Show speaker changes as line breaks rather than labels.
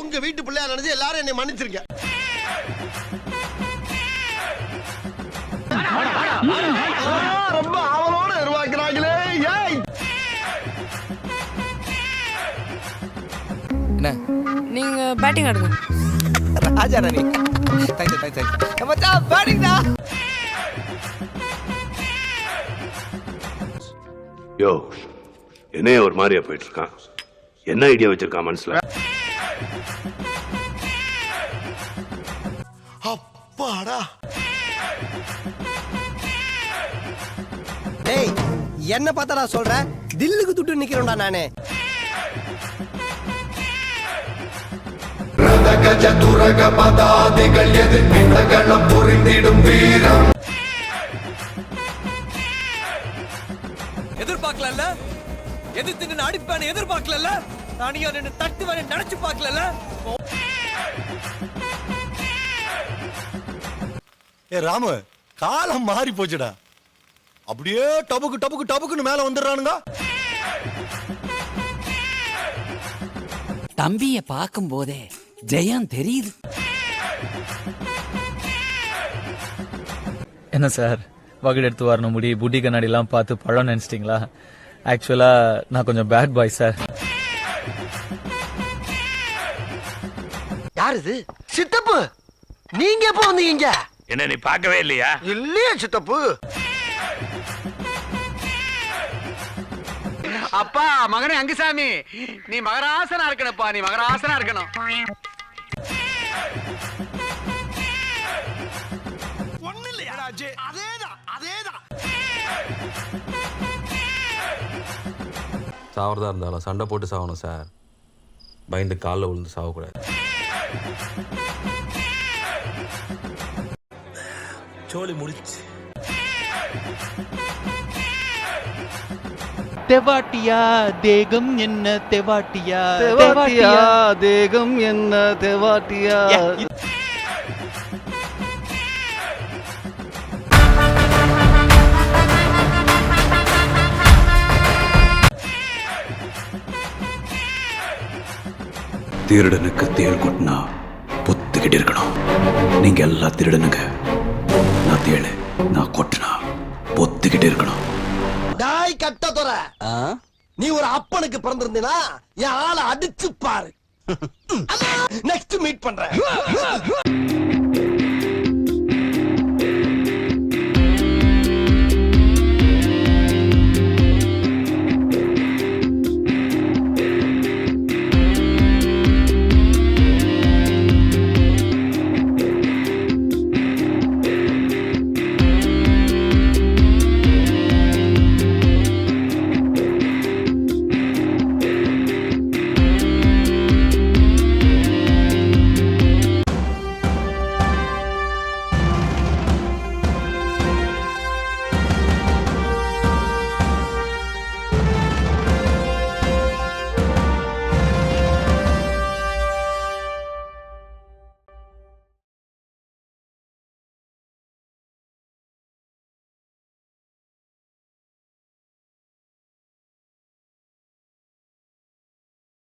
உங்க வீட்டு பிள்ளையா நினைச்சு எல்லாரும் என்னை மன்னிச்சிருங்க. ரொம்ப அவளோட உருவாக்குறாங்களே ஏய்
என்ன?
நீங்க பேட்டிங் ஆடுங்க.
ராஜா ராணி. தேங்க்ஸ் தேங்க்ஸ் தேங்க்ஸ் மச்சான் பேட்டிங்டா
யோ என்னைய ஒரு மாதிரியா போயிட்டு இருக்கான். என்ன ஐடியா வச்சிருக்கான் மனசுல?
என்ன பார்த்தா நான் சொல்றேன் தில்லுக்கு துட்டு நிக்கிறோம்டா நானு.
எதிர்பார்க்கல எதிர்த்து நின்று அடிப்பானு எதிர்பார்க்கல நானியா நின்று தட்டுவானு நினைச்சு பார்க்கல
ஏ ராமு காலம் மாறி போச்சுடா. அப்படியே டபுக்கு டபுக்கு டபுக்குன்னு மேல வந்துடுறானுங்க.
தம்பிய பார்க்கும் போதே ஜெயம் தெரியுது.
என்ன சார்? வகுடு எடுத்து வரணும் முடி புட்டி கண்ணாடி எல்லாம் பார்த்து பழம் நினைச்சிட்டீங்களா? ஆக்சுவலா நான் கொஞ்சம் பேட் பாய் சார்.
யார் இது சித்தப்பு! நீங்க எப்போ வந்தீங்க
என்ன நீ பார்க்கவே இல்லையா?
இல்லையே சித்தப்பு.
அப்பா மகனே அங்குசாமி. நீ மகராசனா இருக்கணும்ப்பா நீ மகராசனா இருக்கணும்.
ஒண்ணு இல்லையா? அதேதான் அதேதான்.
சாவறதா இருந்தாலும் சண்டை போட்டு சாகணும் சார் பயந்து காலில் விழுந்து சாகக்கூடாது
சோலி முடிச்சு.
தெவாட்டியா தேகம் என்ன தெவாட்டியா?
தேகம் என்ன தேவாட்டியா?
திருடனுக்கு தேள் கொட்டினா பொத்துக்கிட்டு இருக்கணும். நீங்க எல்லா திருடனுங்க. நான் தேளு நான் கொட்டினா பொத்துக்கிட்டு இருக்கணும்.
டாய் கட்ட துற. நீ ஒரு அப்பனுக்கு பிறந்திருந்தீனா என் ஆளை அடிச்சு பாரு. நெக்ஸ்ட் மீட் பண்றேன்.